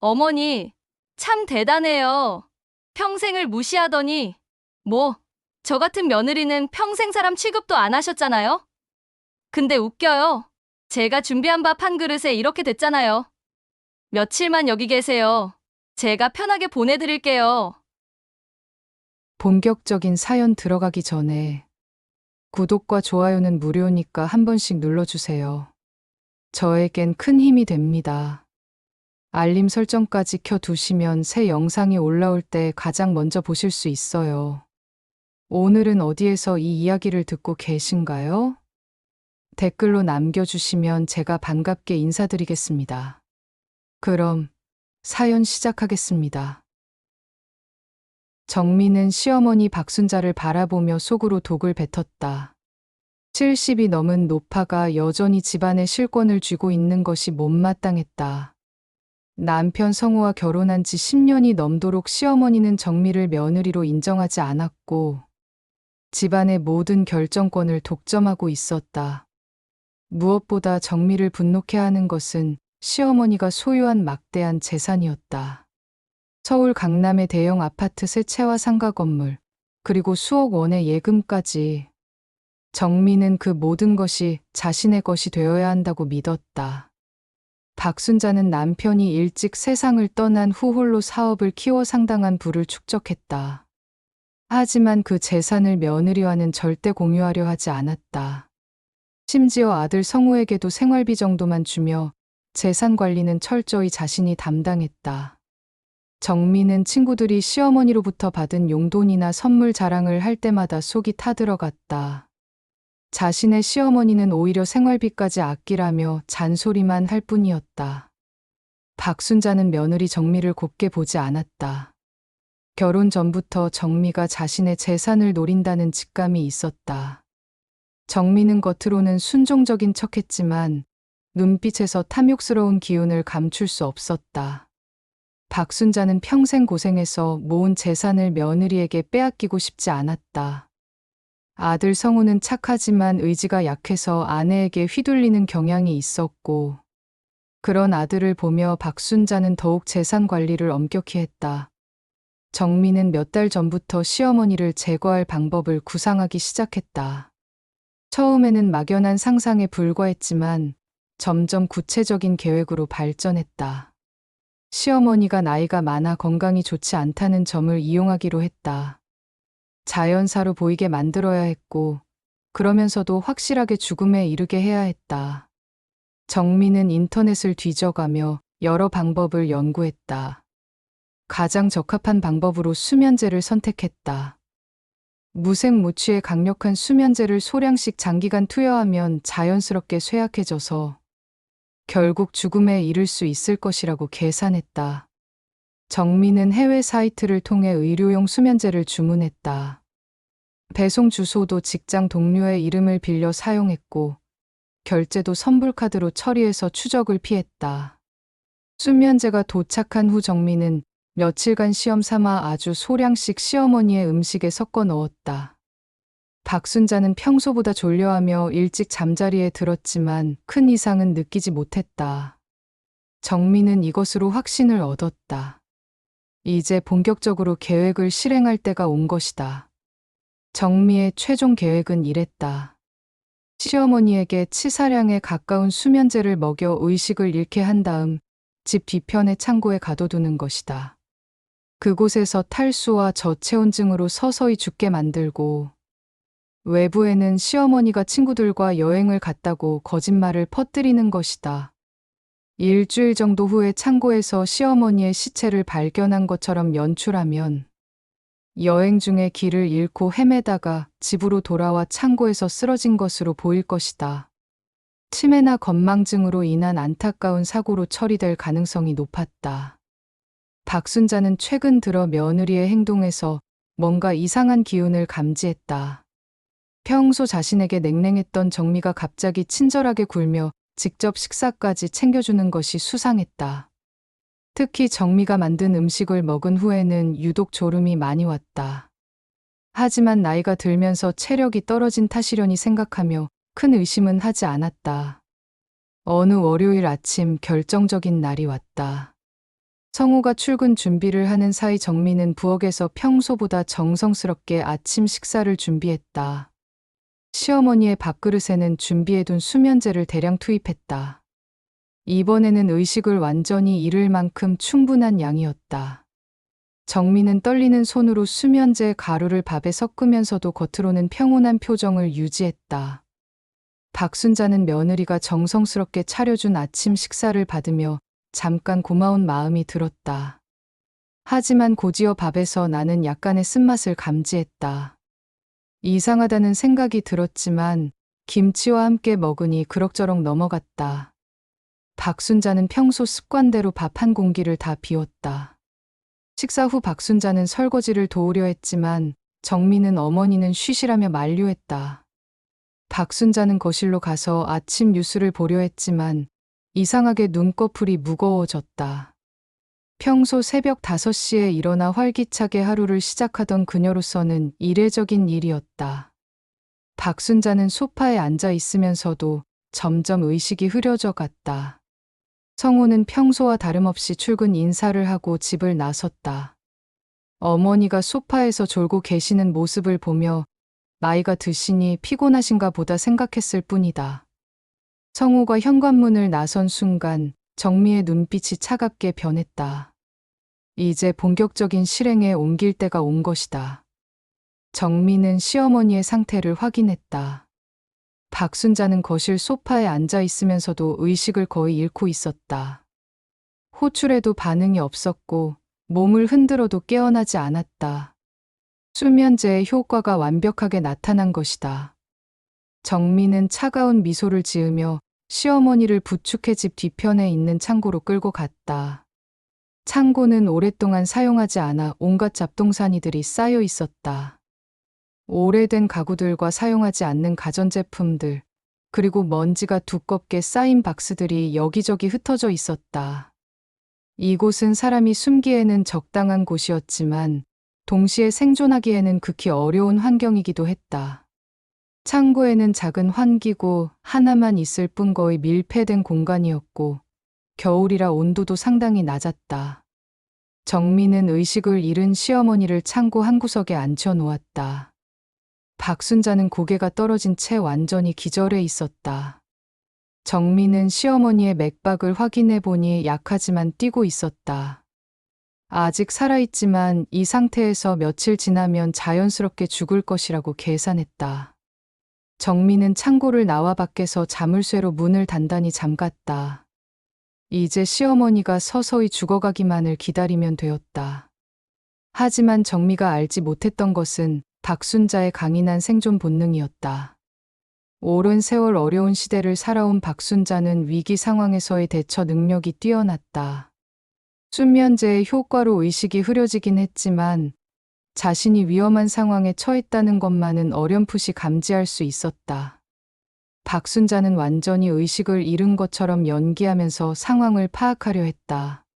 어머니, 참 대단해요. 평생을 무시하더니, 뭐, 저 같은 며느리는 평생 사람 취급도 안 하셨잖아요? 근데 웃겨요. 제가 준비한 밥 한 그릇에 이렇게 됐잖아요. 며칠만 여기 계세요. 제가 편하게 보내드릴게요. 본격적인 사연 들어가기 전에 구독과 좋아요는 무료니까 한 번씩 눌러주세요. 저에겐 큰 힘이 됩니다. 알림 설정까지 켜두시면 새 영상이 올라올 때 가장 먼저 보실 수 있어요. 오늘은 어디에서 이 이야기를 듣고 계신가요? 댓글로 남겨주시면 제가 반갑게 인사드리겠습니다. 그럼 사연 시작하겠습니다. 정민은 시어머니 박순자를 바라보며 속으로 독을 뱉었다. 70이 넘은 노파가 여전히 집안의 실권을 쥐고 있는 것이 못마땅했다. 남편 성우와 결혼한 지 10년이 넘도록 시어머니는 정미를 며느리로 인정하지 않았고 집안의 모든 결정권을 독점하고 있었다. 무엇보다 정미를 분노케 하는 것은 시어머니가 소유한 막대한 재산이었다. 서울 강남의 대형 아파트 세 채와 상가 건물, 그리고 수억 원의 예금까지 정민은 그 모든 것이 자신의 것이 되어야 한다고 믿었다. 박순자는 남편이 일찍 세상을 떠난 후 홀로 사업을 키워 상당한 부를 축적했다. 하지만 그 재산을 며느리와는 절대 공유하려 하지 않았다. 심지어 아들 성우에게도 생활비 정도만 주며 재산 관리는 철저히 자신이 담당했다. 정민은 친구들이 시어머니로부터 받은 용돈이나 선물 자랑을 할 때마다 속이 타들어갔다. 자신의 시어머니는 오히려 생활비까지 아끼라며 잔소리만 할 뿐이었다. 박순자는 며느리 정미를 곱게 보지 않았다. 결혼 전부터 정미가 자신의 재산을 노린다는 직감이 있었다. 정미는 겉으로는 순종적인 척했지만 눈빛에서 탐욕스러운 기운을 감출 수 없었다. 박순자는 평생 고생해서 모은 재산을 며느리에게 빼앗기고 싶지 않았다. 아들 성우는 착하지만 의지가 약해서 아내에게 휘둘리는 경향이 있었고, 그런 아들을 보며 박순자는 더욱 재산 관리를 엄격히 했다. 정민은 몇 달 전부터 시어머니를 제거할 방법을 구상하기 시작했다. 처음에는 막연한 상상에 불과했지만 점점 구체적인 계획으로 발전했다. 시어머니가 나이가 많아 건강이 좋지 않다는 점을 이용하기로 했다. 자연사로 보이게 만들어야 했고, 그러면서도 확실하게 죽음에 이르게 해야 했다. 정민은 인터넷을 뒤져가며 여러 방법을 연구했다. 가장 적합한 방법으로 수면제를 선택했다. 무색무취의 강력한 수면제를 소량씩 장기간 투여하면 자연스럽게 쇠약해져서 결국 죽음에 이를 수 있을 것이라고 계산했다. 정민은 해외 사이트를 통해 의료용 수면제를 주문했다. 배송 주소도 직장 동료의 이름을 빌려 사용했고, 결제도 선불카드로 처리해서 추적을 피했다. 수면제가 도착한 후 정민은 며칠간 시험 삼아 아주 소량씩 시어머니의 음식에 섞어 넣었다. 박순자는 평소보다 졸려하며 일찍 잠자리에 들었지만 큰 이상은 느끼지 못했다. 정민은 이것으로 확신을 얻었다. 이제 본격적으로 계획을 실행할 때가 온 것이다. 정미의 최종 계획은 이랬다. 시어머니에게 치사량에 가까운 수면제를 먹여 의식을 잃게 한 다음 집 뒤편의 창고에 가둬두는 것이다. 그곳에서 탈수와 저체온증으로 서서히 죽게 만들고 외부에는 시어머니가 친구들과 여행을 갔다고 거짓말을 퍼뜨리는 것이다. 일주일 정도 후에 창고에서 시어머니의 시체를 발견한 것처럼 연출하면 여행 중에 길을 잃고 헤매다가 집으로 돌아와 창고에서 쓰러진 것으로 보일 것이다. 치매나 건망증으로 인한 안타까운 사고로 처리될 가능성이 높았다. 박순자는 최근 들어 며느리의 행동에서 뭔가 이상한 기운을 감지했다. 평소 자신에게 냉랭했던 정미가 갑자기 친절하게 굴며 직접 식사까지 챙겨주는 것이 수상했다. 특히 정미가 만든 음식을 먹은 후에는 유독 졸음이 많이 왔다. 하지만 나이가 들면서 체력이 떨어진 탓이려니 생각하며 큰 의심은 하지 않았다. 어느 월요일 아침 결정적인 날이 왔다. 성우가 출근 준비를 하는 사이 정민은 부엌에서 평소보다 정성스럽게 아침 식사를 준비했다. 시어머니의 밥그릇에는 준비해둔 수면제를 대량 투입했다. 이번에는 의식을 완전히 잃을 만큼 충분한 양이었다. 정민은 떨리는 손으로 수면제 가루를 밥에 섞으면서도 겉으로는 평온한 표정을 유지했다. 박순자는 며느리가 정성스럽게 차려준 아침 식사를 받으며 잠깐 고마운 마음이 들었다. 하지만 고지어 밥에서 나는 약간의 쓴맛을 감지했다. 이상하다는 생각이 들었지만 김치와 함께 먹으니 그럭저럭 넘어갔다. 박순자는 평소 습관대로 밥 한 공기를 다 비웠다. 식사 후 박순자는 설거지를 도우려 했지만 정민은 어머니는 쉬시라며 만류했다. 박순자는 거실로 가서 아침 뉴스를 보려 했지만 이상하게 눈꺼풀이 무거워졌다. 평소 새벽 5시에 일어나 활기차게 하루를 시작하던 그녀로서는 이례적인 일이었다. 박순자는 소파에 앉아 있으면서도 점점 의식이 흐려져 갔다. 성우는 평소와 다름없이 출근 인사를 하고 집을 나섰다. 어머니가 소파에서 졸고 계시는 모습을 보며 나이가 드시니 피곤하신가 보다 생각했을 뿐이다. 성우가 현관문을 나선 순간 정미의 눈빛이 차갑게 변했다. 이제 본격적인 실행에 옮길 때가 온 것이다. 정미는 시어머니의 상태를 확인했다. 박순자는 거실 소파에 앉아 있으면서도 의식을 거의 잃고 있었다. 호출에도 반응이 없었고 몸을 흔들어도 깨어나지 않았다. 수면제의 효과가 완벽하게 나타난 것이다. 정민은 차가운 미소를 지으며 시어머니를 부축해 집 뒤편에 있는 창고로 끌고 갔다. 창고는 오랫동안 사용하지 않아 온갖 잡동사니들이 쌓여 있었다. 오래된 가구들과 사용하지 않는 가전제품들, 그리고 먼지가 두껍게 쌓인 박스들이 여기저기 흩어져 있었다. 이곳은 사람이 숨기에는 적당한 곳이었지만 동시에 생존하기에는 극히 어려운 환경이기도 했다. 창고에는 작은 환기구 하나만 있을 뿐 거의 밀폐된 공간이었고 겨울이라 온도도 상당히 낮았다. 정민은 의식을 잃은 시어머니를 창고 한 구석에 앉혀 놓았다. 박순자는 고개가 떨어진 채 완전히 기절해 있었다. 정민은 시어머니의 맥박을 확인해 보니 약하지만 뛰고 있었다. 아직 살아있지만 이 상태에서 며칠 지나면 자연스럽게 죽을 것이라고 계산했다. 정민은 창고를 나와 밖에서 자물쇠로 문을 단단히 잠갔다. 이제 시어머니가 서서히 죽어가기만을 기다리면 되었다. 하지만 정미가 알지 못했던 것은 박순자의 강인한 생존 본능이었다. 오랜 세월 어려운 시대를 살아온 박순자는 위기 상황에서의 대처 능력이 뛰어났다. 수면제의 효과로 의식이 흐려지긴 했지만 자신이 위험한 상황에 처했다는 것만은 어렴풋이 감지할 수 있었다. 박순자는 완전히 의식을 잃은 것처럼 연기하면서 상황을 파악하려 했다.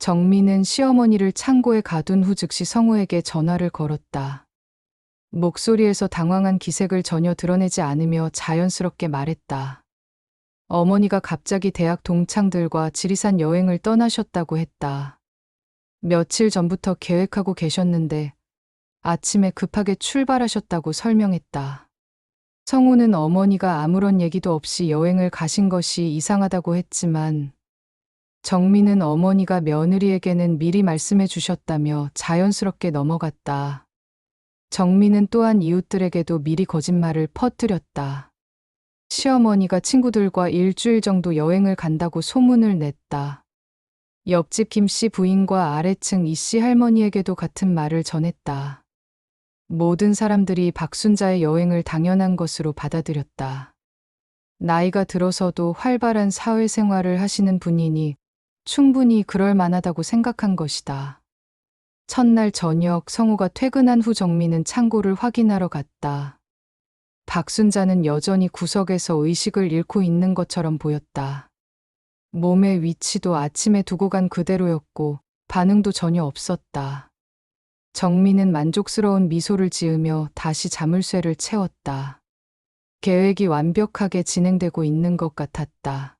정민은 시어머니를 창고에 가둔 후 즉시 성우에게 전화를 걸었다. 목소리에서 당황한 기색을 전혀 드러내지 않으며 자연스럽게 말했다. 어머니가 갑자기 대학 동창들과 지리산 여행을 떠나셨다고 했다. 며칠 전부터 계획하고 계셨는데 아침에 급하게 출발하셨다고 설명했다. 성우는 어머니가 아무런 얘기도 없이 여행을 가신 것이 이상하다고 했지만 정민은 어머니가 며느리에게는 미리 말씀해 주셨다며 자연스럽게 넘어갔다. 정민은 또한 이웃들에게도 미리 거짓말을 퍼뜨렸다. 시어머니가 친구들과 일주일 정도 여행을 간다고 소문을 냈다. 옆집 김 씨 부인과 아래층 이 씨 할머니에게도 같은 말을 전했다. 모든 사람들이 박순자의 여행을 당연한 것으로 받아들였다. 나이가 들어서도 활발한 사회생활을 하시는 분이니 충분히 그럴 만하다고 생각한 것이다. 첫날 저녁 성우가 퇴근한 후 정민은 창고를 확인하러 갔다. 박순자는 여전히 구석에서 의식을 잃고 있는 것처럼 보였다. 몸의 위치도 아침에 두고 간 그대로였고 반응도 전혀 없었다. 정민은 만족스러운 미소를 지으며 다시 자물쇠를 채웠다. 계획이 완벽하게 진행되고 있는 것 같았다.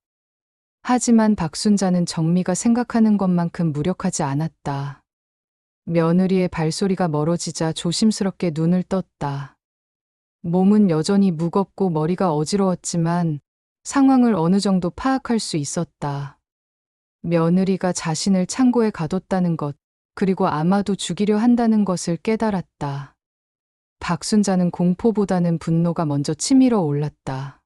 하지만 박순자는 정미가 생각하는 것만큼 무력하지 않았다. 며느리의 발소리가 멀어지자 조심스럽게 눈을 떴다. 몸은 여전히 무겁고 머리가 어지러웠지만 상황을 어느 정도 파악할 수 있었다. 며느리가 자신을 창고에 가뒀다는 것, 그리고 아마도 죽이려 한다는 것을 깨달았다. 박순자는 공포보다는 분노가 먼저 치밀어 올랐다.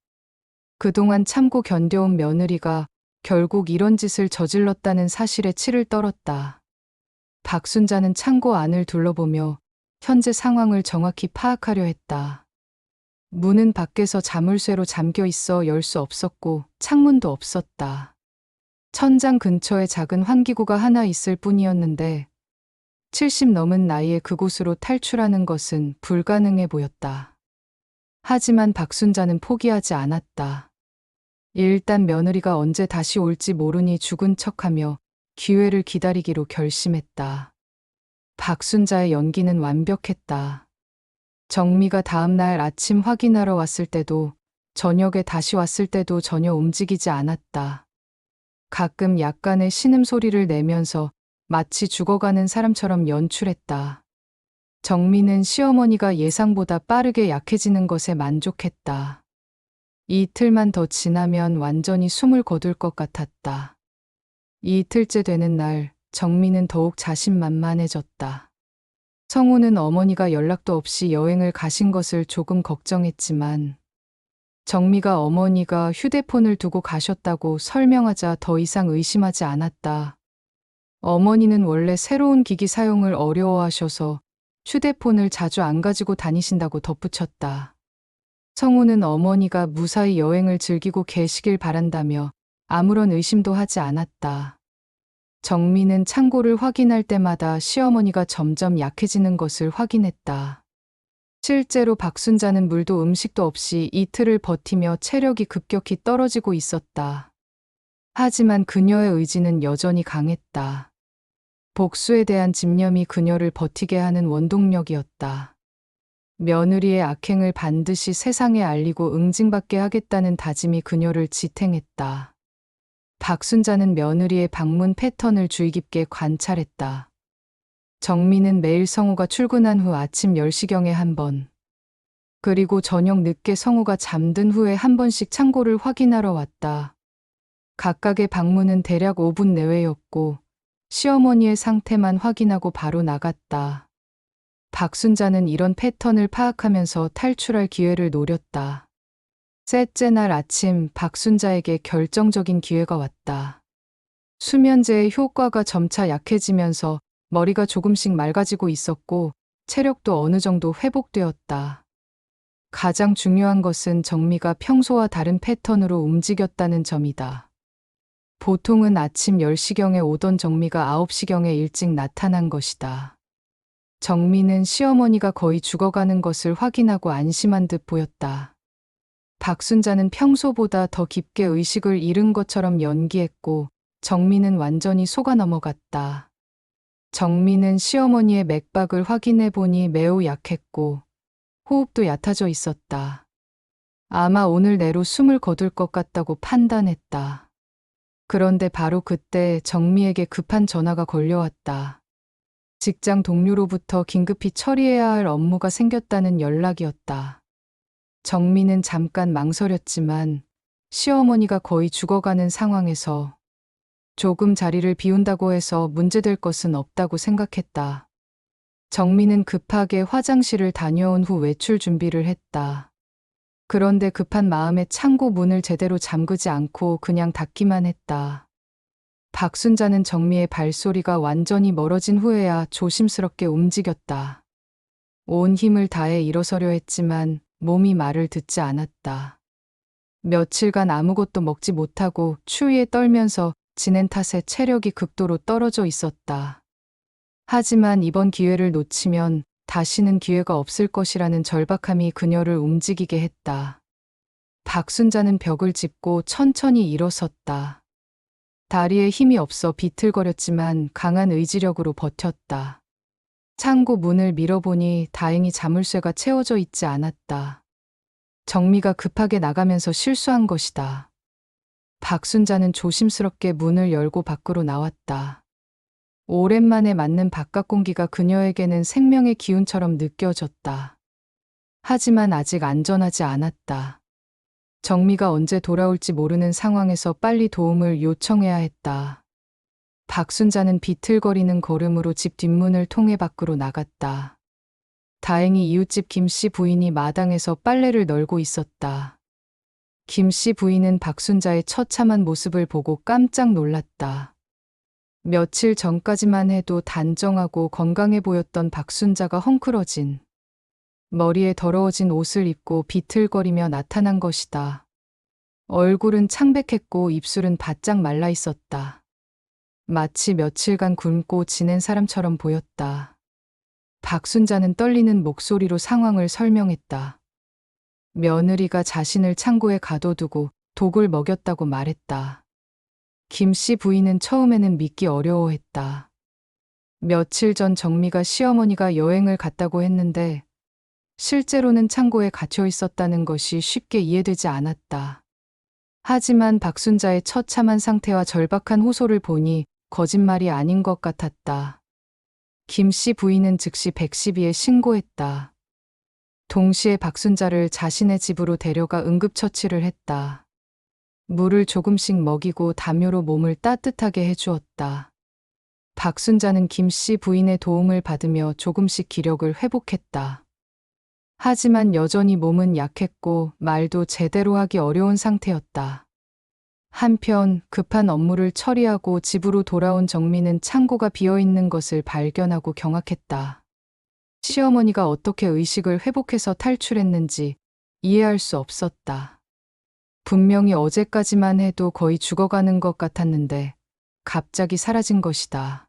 그동안 참고 견뎌온 며느리가 결국 이런 짓을 저질렀다는 사실에 치를 떨었다. 박순자는 창고 안을 둘러보며 현재 상황을 정확히 파악하려 했다. 문은 밖에서 자물쇠로 잠겨 있어 열 수 없었고 창문도 없었다. 천장 근처에 작은 환기구가 하나 있을 뿐이었는데 70 넘은 나이에 그곳으로 탈출하는 것은 불가능해 보였다. 하지만 박순자는 포기하지 않았다. 일단 며느리가 언제 다시 올지 모르니 죽은 척하며 기회를 기다리기로 결심했다. 박순자의 연기는 완벽했다. 정미가 다음 날 아침 확인하러 왔을 때도 저녁에 다시 왔을 때도 전혀 움직이지 않았다. 가끔 약간의 신음 소리를 내면서 마치 죽어가는 사람처럼 연출했다. 정미는 시어머니가 예상보다 빠르게 약해지는 것에 만족했다. 이틀만 더 지나면 완전히 숨을 거둘 것 같았다. 이틀째 되는 날, 정미는 더욱 자신만만해졌다. 성우는 어머니가 연락도 없이 여행을 가신 것을 조금 걱정했지만, 정미가 어머니가 휴대폰을 두고 가셨다고 설명하자 더 이상 의심하지 않았다. 어머니는 원래 새로운 기기 사용을 어려워하셔서 휴대폰을 자주 안 가지고 다니신다고 덧붙였다. 성우는 어머니가 무사히 여행을 즐기고 계시길 바란다며 아무런 의심도 하지 않았다. 정미는 창고를 확인할 때마다 시어머니가 점점 약해지는 것을 확인했다. 실제로 박순자는 물도 음식도 없이 이틀을 버티며 체력이 급격히 떨어지고 있었다. 하지만 그녀의 의지는 여전히 강했다. 복수에 대한 집념이 그녀를 버티게 하는 원동력이었다. 며느리의 악행을 반드시 세상에 알리고 응징받게 하겠다는 다짐이 그녀를 지탱했다. 박순자는 며느리의 방문 패턴을 주의 깊게 관찰했다. 정미는 매일 성우가 출근한 후 아침 10시경에 한 번, 그리고 저녁 늦게 성우가 잠든 후에 한 번씩 창고를 확인하러 왔다. 각각의 방문은 대략 5분 내외였고, 시어머니의 상태만 확인하고 바로 나갔다. 박순자는 이런 패턴을 파악하면서 탈출할 기회를 노렸다. 셋째 날 아침 박순자에게 결정적인 기회가 왔다. 수면제의 효과가 점차 약해지면서 머리가 조금씩 맑아지고 있었고 체력도 어느 정도 회복되었다. 가장 중요한 것은 정미가 평소와 다른 패턴으로 움직였다는 점이다. 보통은 아침 10시경에 오던 정미가 9시경에 일찍 나타난 것이다. 정미는 시어머니가 거의 죽어가는 것을 확인하고 안심한 듯 보였다. 박순자는 평소보다 더 깊게 의식을 잃은 것처럼 연기했고 정미는 완전히 속아 넘어갔다. 정미는 시어머니의 맥박을 확인해 보니 매우 약했고 호흡도 얕아져 있었다. 아마 오늘 내로 숨을 거둘 것 같다고 판단했다. 그런데 바로 그때 정미에게 급한 전화가 걸려왔다. 직장 동료로부터 긴급히 처리해야 할 업무가 생겼다는 연락이었다. 정미는 잠깐 망설였지만 시어머니가 거의 죽어가는 상황에서 조금 자리를 비운다고 해서 문제될 것은 없다고 생각했다. 정미는 급하게 화장실을 다녀온 후 외출 준비를 했다. 그런데 급한 마음에 창고 문을 제대로 잠그지 않고 그냥 닫기만 했다. 박순자는 정미의 발소리가 완전히 멀어진 후에야 조심스럽게 움직였다. 온 힘을 다해 일어서려 했지만 몸이 말을 듣지 않았다. 며칠간 아무것도 먹지 못하고 추위에 떨면서 지낸 탓에 체력이 극도로 떨어져 있었다. 하지만 이번 기회를 놓치면 다시는 기회가 없을 것이라는 절박함이 그녀를 움직이게 했다. 박순자는 벽을 짚고 천천히 일어섰다. 다리에 힘이 없어 비틀거렸지만 강한 의지력으로 버텼다. 창고 문을 밀어보니 다행히 자물쇠가 채워져 있지 않았다. 정미가 급하게 나가면서 실수한 것이다. 박순자는 조심스럽게 문을 열고 밖으로 나왔다. 오랜만에 맞는 바깥 공기가 그녀에게는 생명의 기운처럼 느껴졌다. 하지만 아직 안전하지 않았다. 정미가 언제 돌아올지 모르는 상황에서 빨리 도움을 요청해야 했다. 박순자는 비틀거리는 걸음으로 집 뒷문을 통해 밖으로 나갔다. 다행히 이웃집 김씨 부인이 마당에서 빨래를 널고 있었다. 김씨 부인은 박순자의 처참한 모습을 보고 깜짝 놀랐다. 며칠 전까지만 해도 단정하고 건강해 보였던 박순자가 헝클어진 머리에 더러워진 옷을 입고 비틀거리며 나타난 것이다. 얼굴은 창백했고 입술은 바짝 말라 있었다. 마치 며칠간 굶고 지낸 사람처럼 보였다. 박순자는 떨리는 목소리로 상황을 설명했다. 며느리가 자신을 창고에 가둬두고 독을 먹였다고 말했다. 김씨 부인은 처음에는 믿기 어려워했다. 며칠 전 정미가 시어머니가 여행을 갔다고 했는데 실제로는 창고에 갇혀 있었다는 것이 쉽게 이해되지 않았다. 하지만 박순자의 처참한 상태와 절박한 호소를 보니 거짓말이 아닌 것 같았다. 김씨 부인은 즉시 112에 신고했다. 동시에 박순자를 자신의 집으로 데려가 응급처치를 했다. 물을 조금씩 먹이고 담요로 몸을 따뜻하게 해주었다. 박순자는 김씨 부인의 도움을 받으며 조금씩 기력을 회복했다. 하지만 여전히 몸은 약했고 말도 제대로 하기 어려운 상태였다. 한편 급한 업무를 처리하고 집으로 돌아온 정민은 창고가 비어 있는 것을 발견하고 경악했다. 시어머니가 어떻게 의식을 회복해서 탈출했는지 이해할 수 없었다. 분명히 어제까지만 해도 거의 죽어가는 것 같았는데 갑자기 사라진 것이다.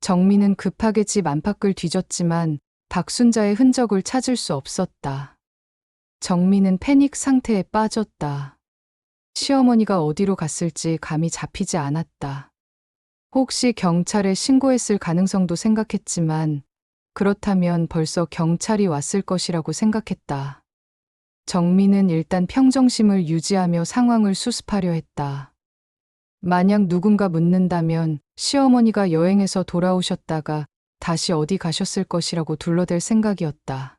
정민은 급하게 집 안팎을 뒤졌지만 박순자의 흔적을 찾을 수 없었다. 정민은 패닉 상태에 빠졌다. 시어머니가 어디로 갔을지 감이 잡히지 않았다. 혹시 경찰에 신고했을 가능성도 생각했지만 그렇다면 벌써 경찰이 왔을 것이라고 생각했다. 정민은 일단 평정심을 유지하며 상황을 수습하려 했다. 만약 누군가 묻는다면 시어머니가 여행에서 돌아오셨다가 다시 어디 가셨을 것이라고 둘러댈 생각이었다.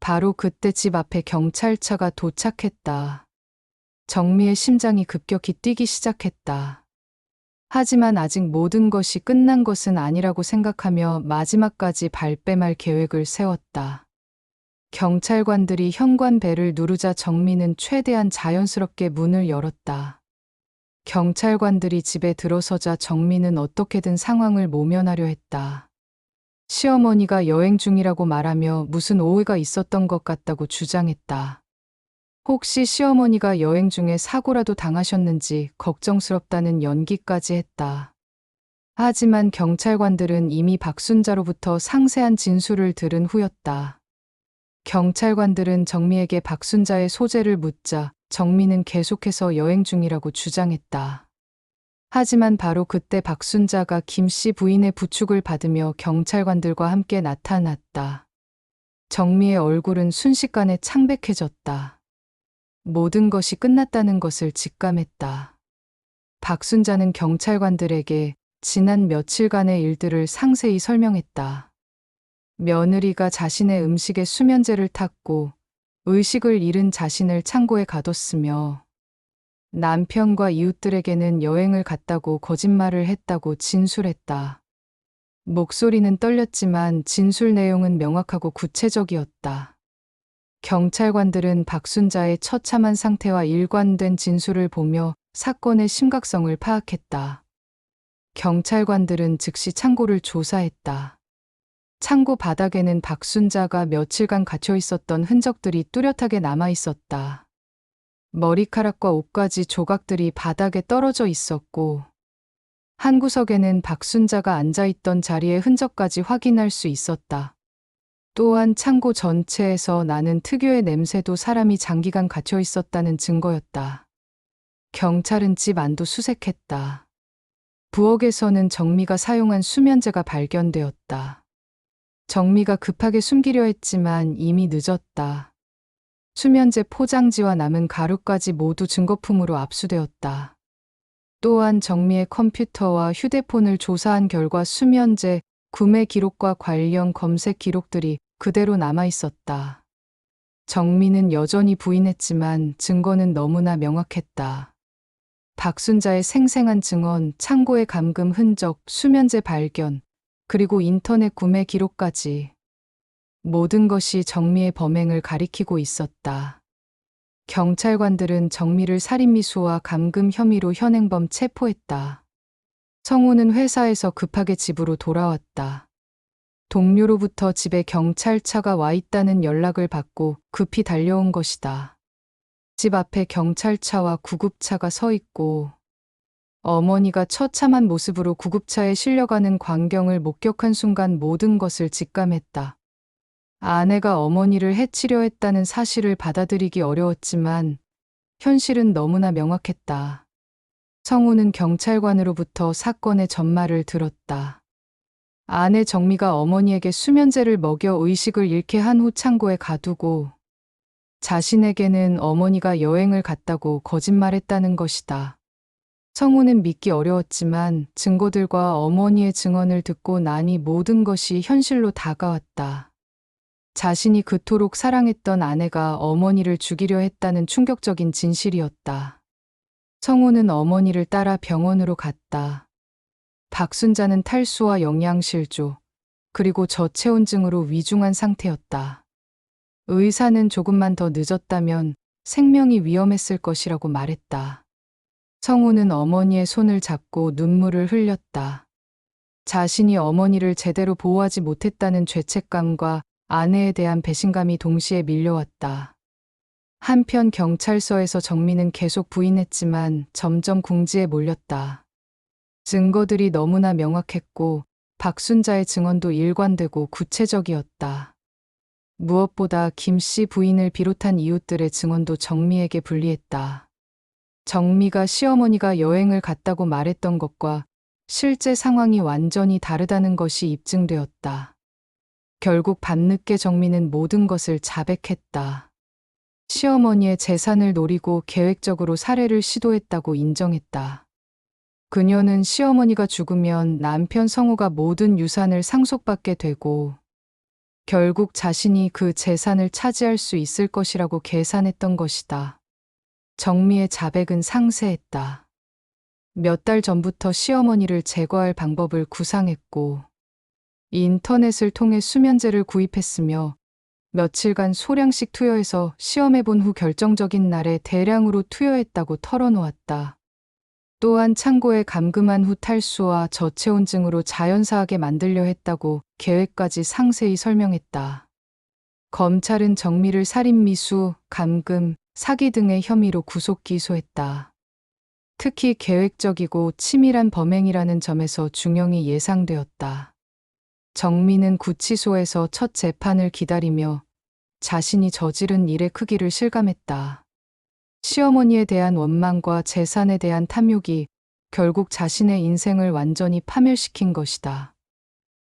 바로 그때 집 앞에 경찰차가 도착했다. 정미의 심장이 급격히 뛰기 시작했다. 하지만 아직 모든 것이 끝난 것은 아니라고 생각하며 마지막까지 발뺌할 계획을 세웠다. 경찰관들이 현관 벨을 누르자 정민은 최대한 자연스럽게 문을 열었다. 경찰관들이 집에 들어서자 정민은 어떻게든 상황을 모면하려 했다. 시어머니가 여행 중이라고 말하며 무슨 오해가 있었던 것 같다고 주장했다. 혹시 시어머니가 여행 중에 사고라도 당하셨는지 걱정스럽다는 연기까지 했다. 하지만 경찰관들은 이미 박순자로부터 상세한 진술을 들은 후였다. 경찰관들은 정미에게 박순자의 소재를 묻자 정미는 계속해서 여행 중이라고 주장했다. 하지만 바로 그때 박순자가 김 씨 부인의 부축을 받으며 경찰관들과 함께 나타났다. 정미의 얼굴은 순식간에 창백해졌다. 모든 것이 끝났다는 것을 직감했다. 박순자는 경찰관들에게 지난 며칠간의 일들을 상세히 설명했다. 며느리가 자신의 음식에 수면제를 탔고 의식을 잃은 자신을 창고에 가뒀으며 남편과 이웃들에게는 여행을 갔다고 거짓말을 했다고 진술했다. 목소리는 떨렸지만 진술 내용은 명확하고 구체적이었다. 경찰관들은 박순자의 처참한 상태와 일관된 진술을 보며 사건의 심각성을 파악했다. 경찰관들은 즉시 창고를 조사했다. 창고 바닥에는 박순자가 며칠간 갇혀 있었던 흔적들이 뚜렷하게 남아 있었다. 머리카락과 옷까지 조각들이 바닥에 떨어져 있었고, 한 구석에는 박순자가 앉아있던 자리의 흔적까지 확인할 수 있었다. 또한 창고 전체에서 나는 특유의 냄새도 사람이 장기간 갇혀 있었다는 증거였다. 경찰은 집 안도 수색했다. 부엌에서는 정미가 사용한 수면제가 발견되었다. 정미가 급하게 숨기려 했지만 이미 늦었다. 수면제 포장지와 남은 가루까지 모두 증거품으로 압수되었다. 또한 정미의 컴퓨터와 휴대폰을 조사한 결과 수면제 구매 기록과 관련 검색 기록들이 그대로 남아 있었다. 정미는 여전히 부인했지만 증거는 너무나 명확했다. 박순자의 생생한 증언, 창고의 감금 흔적, 수면제 발견, 그리고 인터넷 구매 기록까지 모든 것이 정미의 범행을 가리키고 있었다. 경찰관들은 정미를 살인미수와 감금 혐의로 현행범 체포했다. 성우는 회사에서 급하게 집으로 돌아왔다. 동료로부터 집에 경찰차가 와 있다는 연락을 받고 급히 달려온 것이다. 집 앞에 경찰차와 구급차가 서 있고 어머니가 처참한 모습으로 구급차에 실려가는 광경을 목격한 순간 모든 것을 직감했다. 아내가 어머니를 해치려 했다는 사실을 받아들이기 어려웠지만 현실은 너무나 명확했다. 성우는 경찰관으로부터 사건의 전말을 들었다. 아내 정미가 어머니에게 수면제를 먹여 의식을 잃게 한 후 창고에 가두고 자신에게는 어머니가 여행을 갔다고 거짓말했다는 것이다. 성우는 믿기 어려웠지만 증거들과 어머니의 증언을 듣고 나니 모든 것이 현실로 다가왔다. 자신이 그토록 사랑했던 아내가 어머니를 죽이려 했다는 충격적인 진실이었다. 성우는 어머니를 따라 병원으로 갔다. 박순자는 탈수와 영양실조, 그리고 저체온증으로 위중한 상태였다. 의사는 조금만 더 늦었다면 생명이 위험했을 것이라고 말했다. 성우는 어머니의 손을 잡고 눈물을 흘렸다. 자신이 어머니를 제대로 보호하지 못했다는 죄책감과 아내에 대한 배신감이 동시에 밀려왔다. 한편 경찰서에서 정민은 계속 부인했지만 점점 궁지에 몰렸다. 증거들이 너무나 명확했고 박순자의 증언도 일관되고 구체적이었다. 무엇보다 김 씨 부인을 비롯한 이웃들의 증언도 정미에게 불리했다. 정미가 시어머니가 여행을 갔다고 말했던 것과 실제 상황이 완전히 다르다는 것이 입증되었다. 결국 밤늦게 정미는 모든 것을 자백했다. 시어머니의 재산을 노리고 계획적으로 살해를 시도했다고 인정했다. 그녀는 시어머니가 죽으면 남편 성우가 모든 유산을 상속받게 되고 결국 자신이 그 재산을 차지할 수 있을 것이라고 계산했던 것이다. 정미의 자백은 상세했다. 몇 달 전부터 시어머니를 제거할 방법을 구상했고 인터넷을 통해 수면제를 구입했으며 며칠간 소량씩 투여해서 시험해본 후 결정적인 날에 대량으로 투여했다고 털어놓았다. 또한 창고에 감금한 후 탈수와 저체온증으로 자연사하게 만들려 했다고 계획까지 상세히 설명했다. 검찰은 정미를 살인미수, 감금, 사기 등의 혐의로 구속 기소했다. 특히 계획적이고 치밀한 범행이라는 점에서 중형이 예상되었다. 정민은 구치소에서 첫 재판을 기다리며 자신이 저지른 일의 크기를 실감했다. 시어머니에 대한 원망과 재산에 대한 탐욕이 결국 자신의 인생을 완전히 파멸시킨 것이다.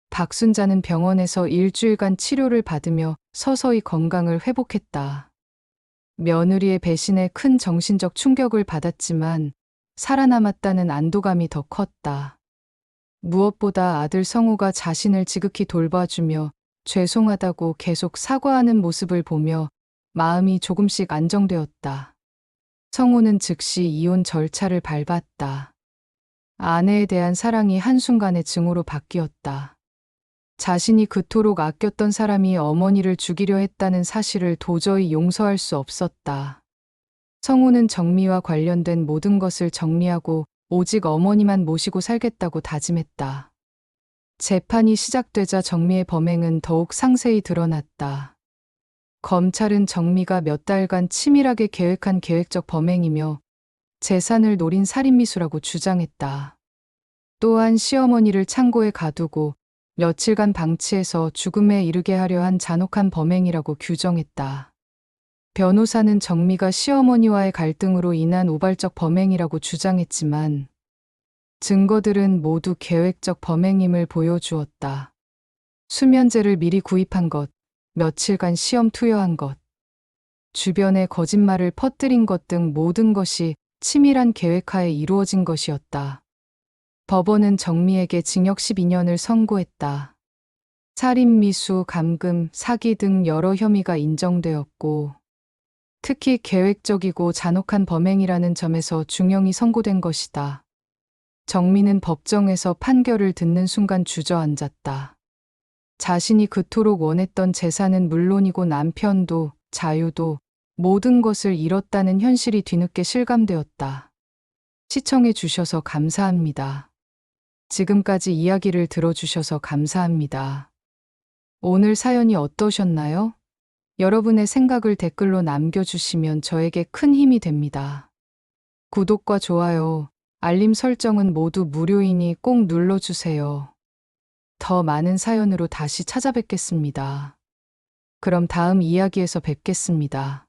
박순자는 병원에서 일주일간 치료를 받으며 서서히 건강을 회복했다. 며느리의 배신에 큰 정신적 충격을 받았지만 살아남았다는 안도감이 더 컸다. 무엇보다 아들 성우가 자신을 지극히 돌봐주며 죄송하다고 계속 사과하는 모습을 보며 마음이 조금씩 안정되었다. 성우는 즉시 이혼 절차를 밟았다. 아내에 대한 사랑이 한순간에 증오로 바뀌었다. 자신이 그토록 아꼈던 사람이 어머니를 죽이려 했다는 사실을 도저히 용서할 수 없었다. 성우는 정미와 관련된 모든 것을 정리하고 오직 어머니만 모시고 살겠다고 다짐했다. 재판이 시작되자 정미의 범행은 더욱 상세히 드러났다. 검찰은 정미가 몇 달간 치밀하게 계획한 계획적 범행이며 재산을 노린 살인미수라고 주장했다. 또한 시어머니를 창고에 가두고 며칠간 방치해서 죽음에 이르게 하려 한 잔혹한 범행이라고 규정했다. 변호사는 정미가 시어머니와의 갈등으로 인한 우발적 범행이라고 주장했지만 증거들은 모두 계획적 범행임을 보여주었다. 수면제를 미리 구입한 것, 며칠간 시험 투여한 것, 주변에 거짓말을 퍼뜨린 것 등 모든 것이 치밀한 계획하에 이루어진 것이었다. 법원은 정미에게 징역 12년을 선고했다. 살인, 미수, 감금, 사기 등 여러 혐의가 인정되었고, 특히 계획적이고 잔혹한 범행이라는 점에서 중형이 선고된 것이다. 정민은 법정에서 판결을 듣는 순간 주저앉았다. 자신이 그토록 원했던 재산은 물론이고 남편도 자유도 모든 것을 잃었다는 현실이 뒤늦게 실감되었다. 시청해 주셔서 감사합니다. 지금까지 이야기를 들어주셔서 감사합니다. 오늘 사연이 어떠셨나요? 여러분의 생각을 댓글로 남겨주시면 저에게 큰 힘이 됩니다. 구독과 좋아요, 알림 설정은 모두 무료이니 꼭 눌러주세요. 더 많은 사연으로 다시 찾아뵙겠습니다. 그럼 다음 이야기에서 뵙겠습니다.